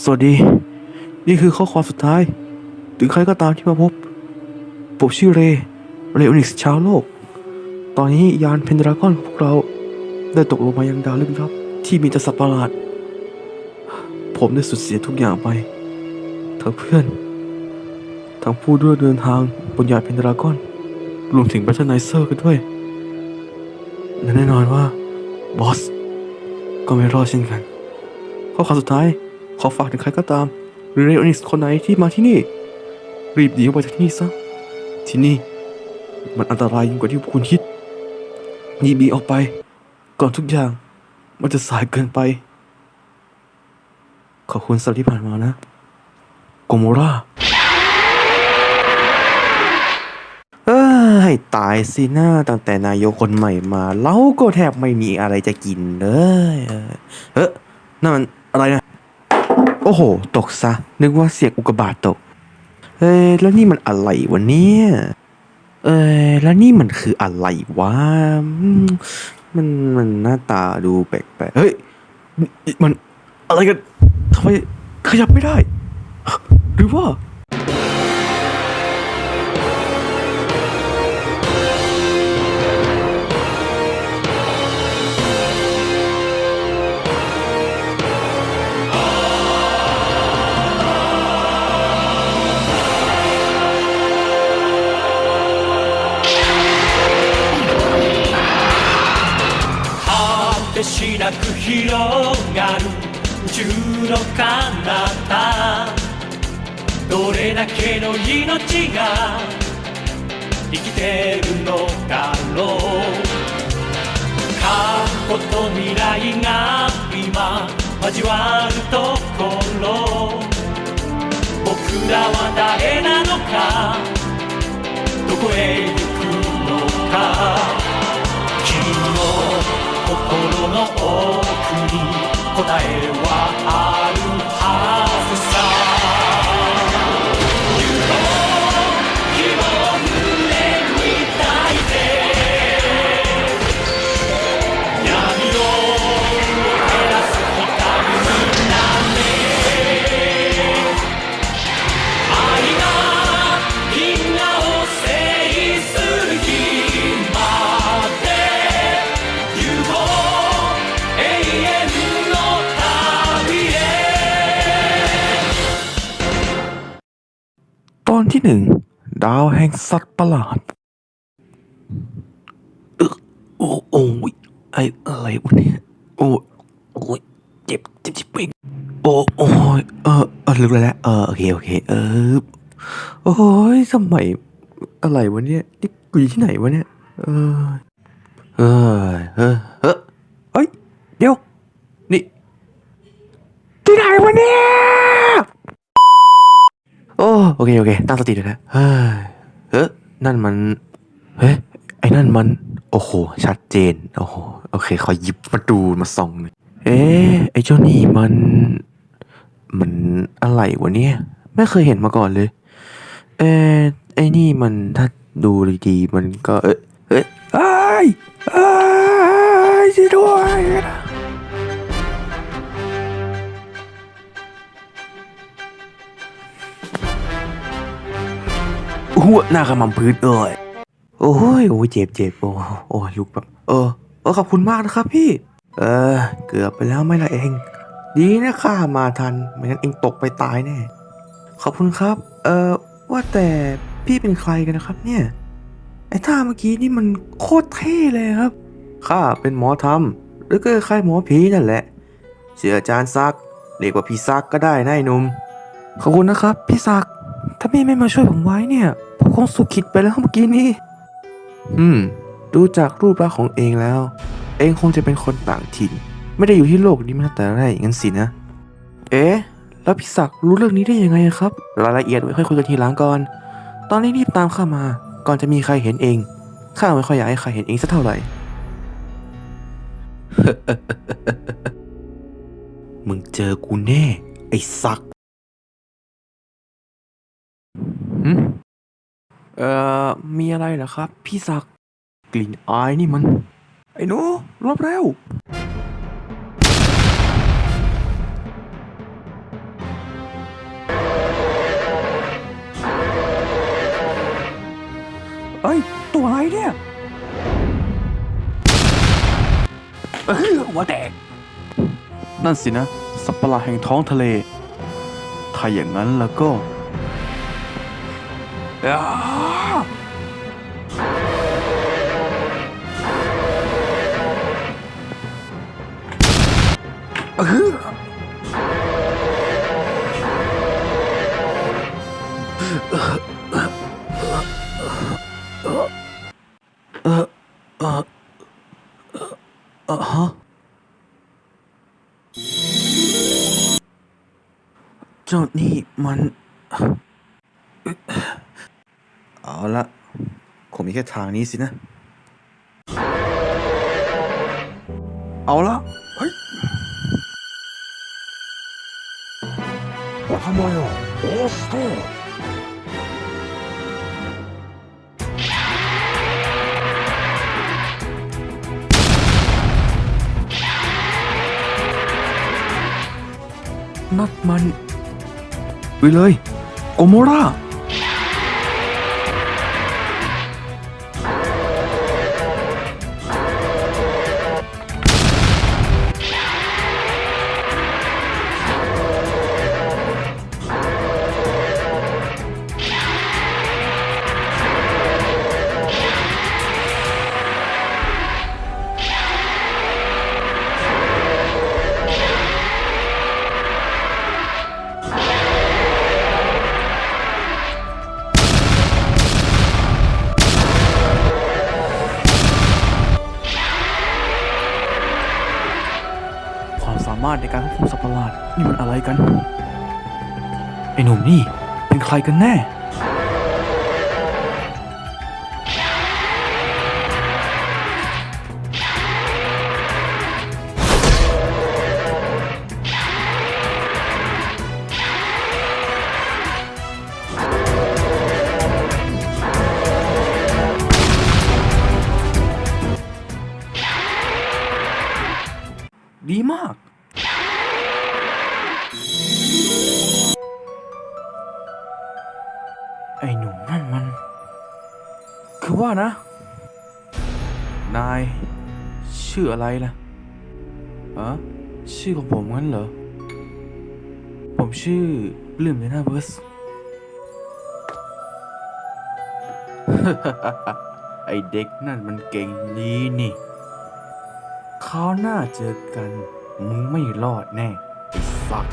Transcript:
สวัสดี นี่คือข้อความสุดท้าย ถึงใครก็ตามที่มาพบ ผมชื่อเรย์เรอนิกส์ชาวโลก ตอนนี้ยานเพนดรากอนของพวกเรา ได้ตกลงมายังดาวลึกลับที่มีแต่สัตว์ประหลาด ผมได้สูญเสียทุกอย่างไป ทั้งเพื่อน ทั้งผู้ด้วยเดินทางบนยานเพนดรากอน รวมถึงแบทเทิลไนเซอร์กันด้วย และแน่นอนว่าบอส ก็ไม่รอดเช่นกัน ข้อความสุดท้าย ขอฝากถึงใครก็ตาม หรือเรโอนิกส์คนไหนที่มาที่นี่ รีบหนีออกไปจากที่นี่ซะ ที่นี่ มันอันตรายยิ่งกว่าที่คุณคิดรีบีออกไป ก่อนทุกอย่าง มันจะสายเกินไป ขอบคุณสำหรับที่ผ่านมานะ โกโมราเอ้ยตายสินะตั้งแต่นายกคนใหม่มา เราก็แทบไม่มีอะไรจะกินเลยเออเฮ้ยนั่นมัน อ้โห ตกซะ นึกว่าเสียงอุกกาบาตตก เอ้ยแล้วนี่มันอะไรวะเนี่ย เอ้ยแล้วนี่มันคืออะไรวะ มันมันหน้าตาดูแปลกๆ เฮ้ย มันอะไรกันทำไมขยับไม่ได้ หรือว่า なく広がる宇宙の彼方。どれだけの命が生きてるのだろう。過去と未来が今交わるところ。僕らは誰なのか。どこへ行くのか。心の奥に答えはある。 ตอนที่หนึ่งดาวแห่งสัตว์ประหลาดเออโอ้โอ้ยไออะไรวะเนี่ยโอ้โอ้ยเจ็บเจ็บเจ็บไปโอ้โอ้ยเออเออลึกแล้วแหละเออโอเคโอเคเออโอ้ยสมัยอะไรวะเนี่ยนี่กูอยู่ที่ไหนวะเนี่ยเออเออเออเฮ้ยเดี๋ยวนี่ที่ไหนวะเนี่ย อ้โอเคโอเค ตั้งสติเลยนะเฮ้ยเฮ้ยนั่นมันเฮ้ยไอ้นั่นมัน โอ้โห ชัดเจน โอ้โห โอเค ขอหยิบมาดูมาส่องหน่อยเอ๊ะ ไอ้เจ้านี่มัน มันอะไรวะเนี่ย ไม่เคยเห็นมาก่อนเลย เอ๊ะ ไอ้นี่มันถ้าดูดีๆมันก็ เอ๊ะเอ๊ะไอ้ายอ้ยช่วยด้วย หัวหน้าขมำพื้นเอ่ยโอ้ยโอ้ยเจ็บเจ็บโอ้โอ้ยลุกแบบเออเออขอบคุณมากนะครับพี่ เออ เกือบไปแล้วไม่ละเอง ดีนะข้ามาทันไม่งั้นเองตกไปตายแน่ขอบคุณครับ เออว่าแต่พี่เป็นใครกันนะครับ เนี่ยไอ้ท่าเมื่อกี้นี่มันโคตรเท่เลยครับข้าเป็นหมอธรรมหรือก็คล้ายหมอผีนั่นแหละเชื่ออาจารย์ซักเรียกว่าพี่ซักก็ได้นะไอ้นุ่มขอบคุณนะครับ พี่ศักถ้าพี่ไม่มาช่วยผมไว้เนี่ย ผมคงสุขิดไปแล้วเมื่อกี้นี้อืม ดูจากรูปลักษณ์ของเองแล้ว เองคงจะเป็นคนต่างถิ่น ไม่ได้อยู่ที่โลกนี้มาตั้งแต่แรกงั้นสินะ เอ๊ะ แล้วพี่ศักดิ์รู้เรื่องนี้ได้ยังไงครับ รายละเอียดไว้ค่อยคุยกันทีหลังก่อน ตอนนี้รีบตามข้ามา ก่อนจะมีใครเห็นเอง ข้าไม่ค่อยอยากให้ใครเห็นเองสักเท่าไหร่ มึงเจอกูแน่ ไอ้ศักดิ์ เอ่อ มีอะไรเหรอครับ พี่ศักดิ์กลิ่นอายนี่มัน ไอ้นูรอบเร็ว เอ้ย ตัวอะไรเนี่ยเอ้ยหัวแตก นั่นสินะ สัตประหลาแห่งท้องทะเล ถ้าอย่างนั้นแล้วก็ อ้าเออเออเออาละคงมีแค่ทางนี้สินะ เอาละเฮ้ยทำไมอะโอสตนัดมันไปเลยโกโมราามารถในการควบคุมสัตว์ประหลาดนี่มันอะไรกัน ไอ้หนุ่มนี่เป็นใครกันแน่ ดีมาก ว่านะ นาย ชื่ออะไรล่ะฮะชื่อของผมงั้นเหรอ ผมชื่อปลื้มเลยนาเบิร์สไอเด็กนั่นมันเก่งดีนี่คราวหน้าเจอกัน มึงไม่รอดแน่ไอ้สัก